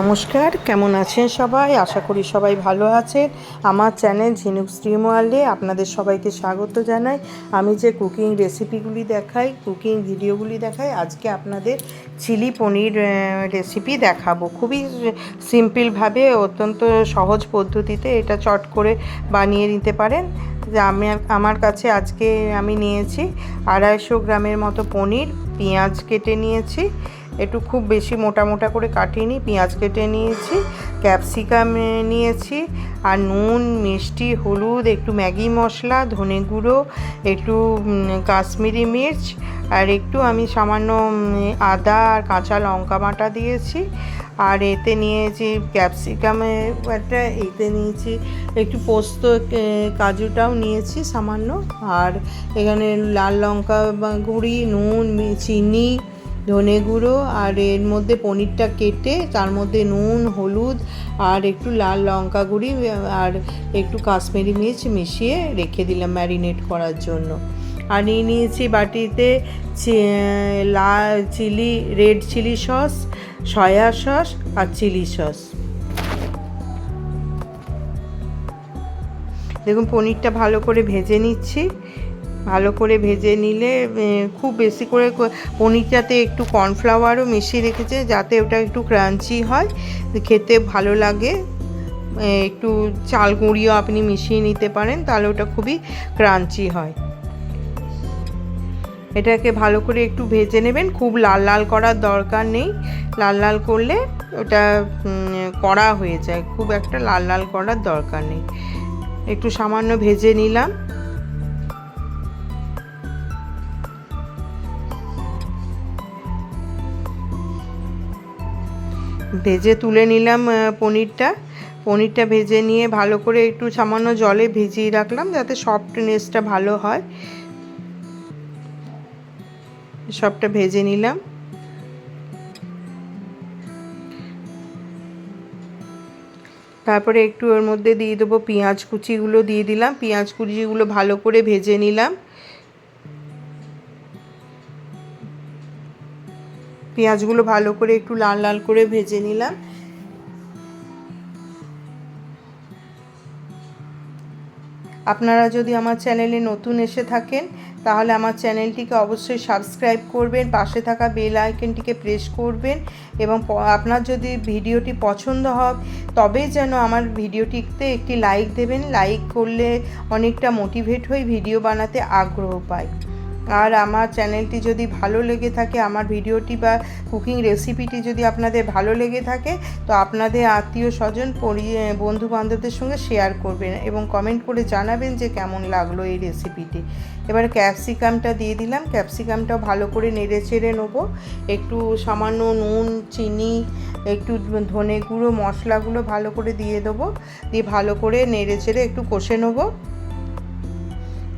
নমস্কার, কেমন আছেন সবাই? আশা করি সবাই ভালো আছেন। আমার চ্যানেল ঝিনুক স্ট্রিম আপনাদের সবাইকে স্বাগত জানাই। আমি যে কুকিং রেসিপিগুলি দেখাই, কুকিং ভিডিওগুলি দেখাই, আজকে আপনাদের চিলি পনির রেসিপি দেখাবো। খুবই সিম্পলভাবে অত্যন্ত সহজ পদ্ধতিতে এটা চট করে বানিয়ে নিতে পারেন। আমি আমার কাছে আজকে আমি নিয়েছি আড়াইশো গ্রামের মতো পনির, পেঁয়াজ কেটে নিয়েছি। একটু খুব বেশি মোটা মোটা করে কাটিনি, পেঁয়াজ কেটে নিয়েছি, ক্যাপসিকাম নিয়েছি, আর নুন, মিষ্টি, হলুদ, একটু ম্যাগি মশলা, ধনে গুঁড়ো, একটু কাশ্মীরি মির্চ, আর একটু আমি সামান্য আদা আর কাঁচা লঙ্কা বাটা দিয়েছি, আর এতে নিয়েছি ক্যাপসিকামে, একটা এতে নিয়েছি একটু পোস্ত কাজুটাও নিয়েছি সামান্য, আর এখানে লাল লঙ্কা গুঁড়ি, নুন চিনি ধনে গুঁড়ো আর এর মধ্যে পনিরটা কেটে তার মধ্যে নুন, হলুদ আর একটু লাল লঙ্কা গুঁড়ি আর একটু কাশ্মীরি মির্চ মিশিয়ে রেখে দিলাম ম্যারিনেট করার জন্য। আর নিয়ে নিয়েছি বাটিতে লাল chilli, red chilli sauce, soya sauce আর চিলি সস। দেখুন, পনিরটা ভালো করে ভেজে নিচ্ছি। ভালো করে ভেজে নিলে খুব বেশি করে পনিরটাতে একটু কর্নফ্লাওয়ারও মিশিয়ে রেখেছে যাতে ওটা একটু ক্রাঞ্চি হয়, খেতে ভালো লাগে। একটু চাল গুঁড়িও আপনি মিশিয়ে নিতে পারেন, তাহলে ওটা খুবই ক্রাঞ্চি হয়। এটাকে ভালো করে একটু ভেজে নেবেন, খুব লাল লাল করার দরকার নেই। লাল লাল করলে ওটা কড়া হয়ে যায়, খুব একটা লাল লাল করার দরকার নেই। একটু সামান্য ভেজে নিলাম। ভেজে তুলে নিলাম পনিরটা। পনিরটা ভেজে নিয়ে ভালো করে একটু সামান্য জলে ভিজিয়ে রাখলাম যাতে সফটনেসটা ভালো হয়। সবটা ভেজে নিলাম। তারপরে একটু ওর মধ্যে দিয়ে দেবো পেঁয়াজ কুচিগুলো দিয়ে দিলাম। পেঁয়াজ কুচিগুলো ভালো করে ভেজে নিলাম। পেঁয়াজগুলো ভালো করে একটু লাল লাল করে ভেজে নিলাম। আপনারা যদি আমার চ্যানেলে নতুন এসে থাকেন, তাহলে আমার চ্যানেলটিকে অবশ্যই সাবস্ক্রাইব করবেন, পাশে থাকা বেল আইকনটিকে প্রেস করবেন এবং আপনার যদি ভিডিওটি পছন্দ হয়, তবেই যেন আমার ভিডিওটিতে একটি লাইক দেবেন। লাইক করলে অনেকটা মোটিভেট হয়ে ভিডিও বানাতে আগ্রহ পায় আর আমার চ্যানেলটি যদি ভালো লেগে থাকে, আমার ভিডিওটি বা কুকিং রেসিপিটি যদি আপনাদের ভালো লেগে থাকে, তো আপনাদের আত্মীয় স্বজন বন্ধু বান্ধবদের সঙ্গে শেয়ার করবেন এবং কমেন্ট করে জানাবেন যে কেমন লাগল এই রেসিপিটি। এবার ক্যাপসিকামটা দিয়ে দিলাম। ক্যাপসিকামটাও ভালো করে নেড়ে চেড়ে নেব। একটু সামান্য নুন, চিনি, একটু ধনে গুঁড়ো, মশলাগুলো ভালো করে দিয়ে দেবো। দিয়ে ভালো করে নেড়ে চেড়ে একটু কষে নেব।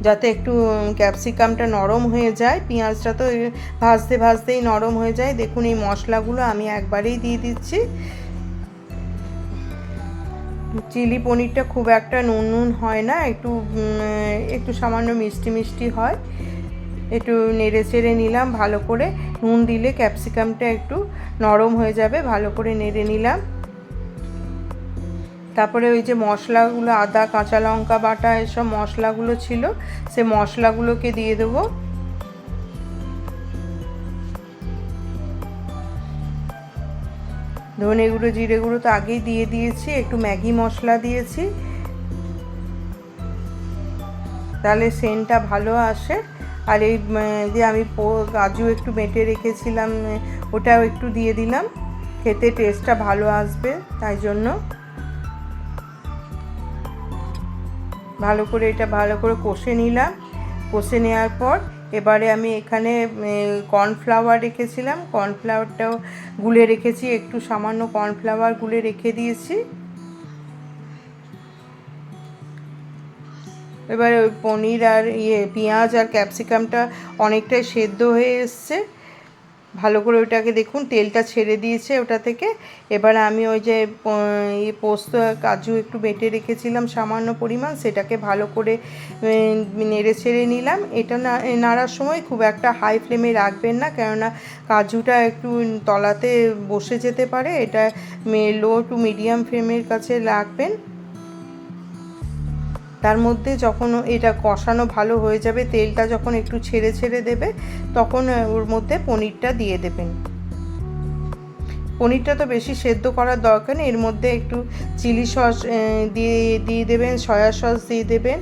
যাতে একটু ক্যাপসিকামটা নরম হয়ে যায়, পেঁয়াজটা তো ভাজতে ভাজতেই নরম হয়ে যায়। দেখুন এই মশলাগুলো আমি একবারেই দিয়ে দিচ্ছি। চিলি পনিরটা খুব একটা নুন নুন হয় না, একটু একটু সামান্য মিষ্টি মিষ্টি হয়। একটু নেড়ে চেড়ে নিলাম, ভালো করে নুন দিলে ক্যাপসিকামটা একটু নরম হয়ে যাবে, ভালো করে নেড়ে নিলাম। তারপরে ওই যে মশলাগুলো, আদা, কাঁচা লঙ্কা বাটা এসব মশলাগুলো ছিল, সে মশলাগুলোকে দিয়ে দেবো। ধনে গুঁড়ো, জিরে গুঁড়ো তো আগেই দিয়ে দিয়েছি, একটু ম্যাগি মশলা দিয়েছি। তাহলে সেন্টটা ভালো আসে। আর এই যে আমি কাজু একটু বেটে রেখেছিলাম ওটাও একটু দিয়ে দিলাম। খেতে টেস্টটা ভালো আসবে, তাই জন্য। ভালো করে এটা ভালো করে কষে নিলাম। কষে নেওয়ার পর এবারে আমি এখানে কর্নফ্লাওয়ার রেখেছিলাম। কর্নফ্লাওয়ারটাও গুলে রেখেছি। একটু সামান্য কর্নফ্লাওয়ার গুলে রেখে দিয়েছি। এবারে ওই পনির আর ইয়ে পেঁয়াজ আর ক্যাপসিকামটা অনেকটাই সেদ্ধ হয়ে এসছে। ভালো করে ওইটাকে দেখুন, তেলটা ছেড়ে দিয়েছে ওটা থেকে। এবার আমি ওই যে ইয়ে পোস্ত কাজু একটু বেটে রেখেছিলাম সামান্য পরিমাণ, সেটাকে ভালো করে নেড়ে ছেড়ে নিলাম। এটা নাড়ার সময় খুব একটা হাই ফ্লেমে রাখবেন না, কেননা কাজুটা একটু তলাতে বসে যেতে পারে। এটা লো টু মিডিয়াম ফ্লেমের কাছে রাখবেন। তার মধ্যে যখন এটা কষানো ভালো হয়ে যাবে, তেলটা যখন একটু ছেড়ে ছেড়ে দেবে, তখন ওর মধ্যে পনিরটা দিয়ে দেবেন। পনিরটা তো বেশি সেদ্ধ করার দরকার নেই, এর মধ্যে একটু চিলি সস দিয়ে দিয়ে দেবেন, সয়া সস দিয়ে দেবেন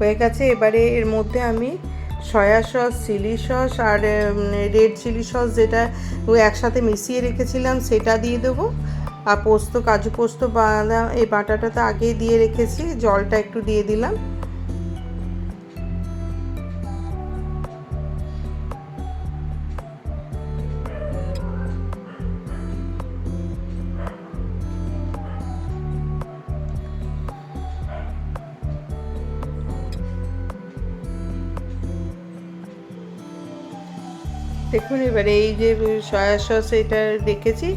হয়ে গেছে। এবারে এর মধ্যে আমি সয়া সস, চিলি সস আর রেড চিলি সস যেটা একসাথে মিশিয়ে রেখেছিলাম, সেটা দিয়ে দেবো। আর পোস্ত, কাজু পোস্ত বাদাম, এই বাটাটা তো আগেই দিয়ে রেখেছি, জলটা একটু দিয়ে দিলাম। দেখুন, এবারে এই যে সয়া সস এটা রেখেছি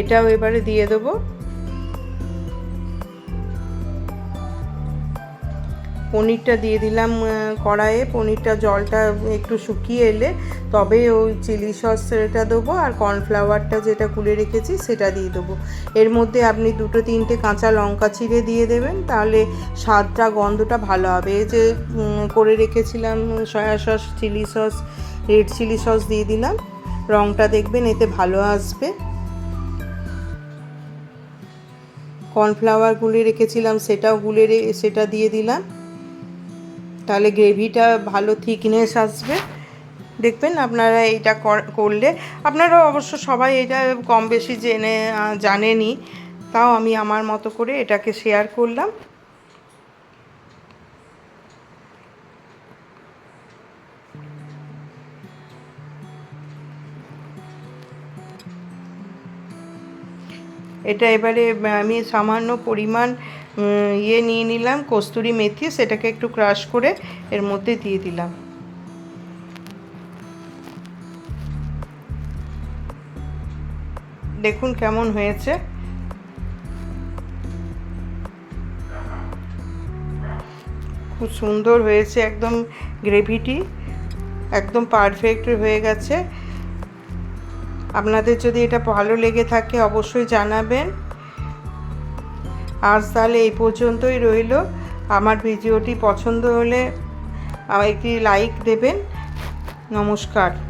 এটাও এবারে দিয়ে দেবো। পনিরটা দিয়ে দিলাম কড়াইয়ে। পনিরটা জলটা একটু শুকিয়ে এলে তবে ওই চিলি সসটা দেবো আর কর্নফ্লাওয়ারটা যেটা কুলে রেখেছি সেটা দিয়ে দেবো। এর মধ্যে আপনি দুটো তিনটে কাঁচা লঙ্কা চিড়ে দিয়ে দেবেন, তাহলে স্বাদটা, গন্ধটা ভালো হবে। এই যে করে রেখেছিলাম soya sauce chilli sauce red chilli sauce দিয়ে দিলাম। রঙটা দেখবেন, এতে ভালো আসবে। কর্নফ্লাওয়ার গুলে রেখেছিলাম, সেটাও গুলে সেটা দিয়ে দিলাম। তাহলে গ্রেভিটা ভালো থিকনেস আসবে। দেখবেন আপনারা কর- করলে আপনারা অবশ্য সবাই এটা কম বেশি জেনে জানেনি। তাও আমি আমার মতো করে এটাকে শেয়ার করলাম। এটা এবারে আমি সামান্য পরিমাণ ইয়ে নিয়ে নিলাম, কস্তুরি মেথি, সেটাকে একটু ক্রাশ করে এর মধ্যে দিয়ে দিলাম। দেখুন কেমন হয়েছে। খুব সুন্দর হয়েছে, একদম গ্রেভিটি, একদম পারফেক্ট হয়ে গেছে। আপনাদের যদি এটা ভালো লেগে থাকে অবশ্যই জানাবেন। আজ তাহলে এই পর্যন্তই রইল। আমার ভিডিওটি পছন্দ হলে একটি লাইক দেবেন। নমস্কার।